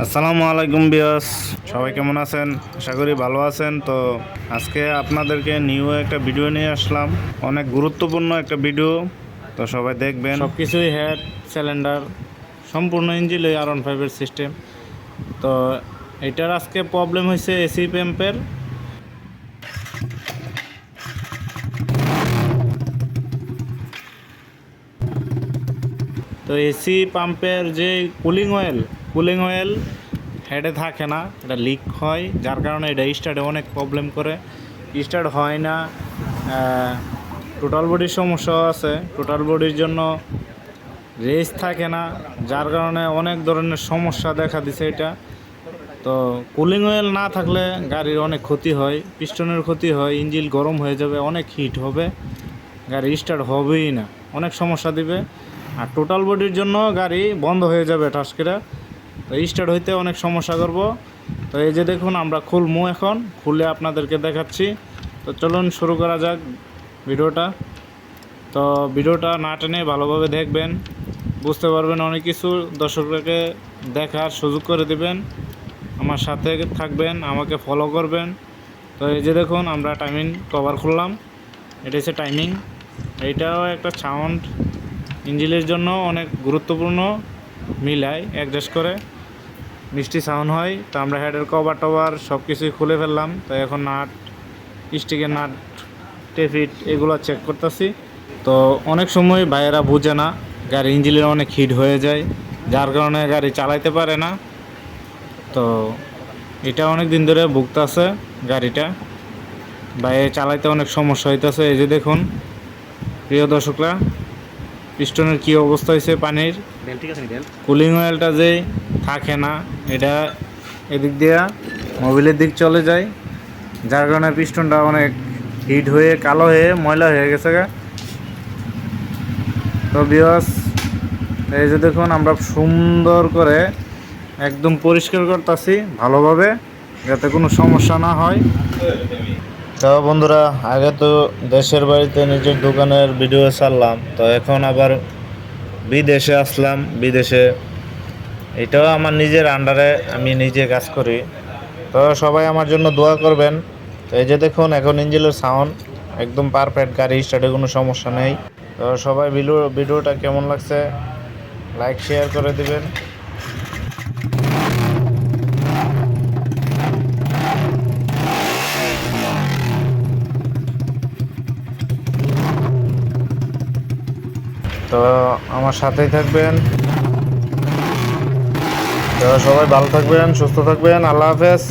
আসসালামু আলাইকুম বিয়াস সবাই কেমন আছেন? আশা করি ভালো আছেন। তো আজকে আপনাদেরকে নিউ একটা ভিডিও নিয়ে আসলাম। অনেক গুরুত্বপূর্ণ একটা ভিডিও তো সবাই দেখবেন। সব কিছুই হেড সিলিন্ডার সম্পূর্ণ ইঞ্জিল এই আর ওয়ান ফাইভের সিস্টেম তো এটার আজকে প্রবলেম হয়েছে এসি প্যাম্পের তো এসি পাম্পের যে কুলিং অয়েল কুলিং অয়েল হেডে থাকে না, এটা লিক হয়, যার কারণে এটা স্টার্টে অনেক প্রবলেম করে। স্টার্ট হয় না টোটাল বডির সমস্যাও আছে। টোটাল বডির জন্য রেস থাকে না, যার কারণে অনেক ধরনের সমস্যা দেখা দিছে এটা। তো কুলিং অয়েল না থাকলে গাড়ির অনেক ক্ষতি হয় পিস্টনের ক্ষতি হয় ইঞ্জিন গরম হয়ে যাবে, অনেক হিট হবে, গাড়ি স্টার্ট হবেই না। অনেক সমস্যা দিবে। আর টোটাল বডির জন্য গাড়ি বন্ধ হয়ে যাবে টাস্কেরা তো স্টার্ট হইতে অনেক সমস্যা করব। তো এই যে দেখুন, আমরা খুলমু এখন। খুলে আপনাদেরকে দেখাচ্ছি। তো চলুন শুরু করা যাক ভিডিওটা। তো ভিডিওটা না টেনে ভালোভাবে দেখবেন। বুঝতে পারবেন অনেক কিছু। দর্শকদেরকে দেখার সুযোগ করে দিবেন। আমার সাথে থাকবেন, আমাকে ফলো করবেন। তো এই যে দেখুন, আমরা টাইমিং কভার খুললাম। এটা হচ্ছে টাইমিং এইটাও একটা সাউন্ড ইঞ্জিনের জন্য অনেক গুরুত্বপূর্ণ মিলায় অ্যাডজাস্ট করে। মিষ্টি সাউন্ড হয়, তো আমরা হেডের কভার টভার সব কিছুই খুলে ফেললাম। তো এখন নাট, স্টিকের নাট টেফিট এগুলো চেক করতেছি। তো অনেক সময় ভাইয়েরা বুঝে না, গাড়ি ইঞ্জিনের অনেক হিট হয়ে যায়, যার কারণে গাড়ি চালাইতে পারে না। তো এটা অনেক দিন ধরে ভুগতেছে গাড়িটা। বাইরে চালাইতে অনেক সমস্যা হইতেছে, এই যে দেখুন। প্রিয় দর্শকরা পিস্টনের কি অবস্থা হয়েছে পানির? কুলিং অয়েলটা যে থাকে না এটা এদিক দিয়ে মোবিলের দিক চলে যায়। যার কারণে পিস্টনটা অনেক হিট হয়ে কালো হয়ে ময়লা হয়ে গেছে গা। তো বিয়স এই যে দেখুন আমরা সুন্দর করে একদম পরিষ্কার করতেছি ভালোভাবে যাতে কোনো সমস্যা না হয়। তো বন্ধুরা, আগে তো দেশের বাড়িতে নিজের দোকানের ভিডিও ছাড়লাম, তো এখন আবার বিদেশে আসলাম, বিদেশে। এটাও আমার নিজের আন্ডারে আমি নিজে কাজ করি। তো সবাই আমার জন্য দোয়া করবেন। তো এই যে দেখুন, এখন ইঞ্জিনের সাউন্ড একদম পারফেক্ট গাড়ি স্টার্টে কোনো সমস্যা নেই। তো সবাই ভিডিও, ভিডিওটা কেমন লাগছে লাইক শেয়ার করে দিবেন। তো আমার সাথেই থাকবেন। তো সবাই ভালো থাকবেন সুস্থ থাকবেন আল্লাহ হাফেজ।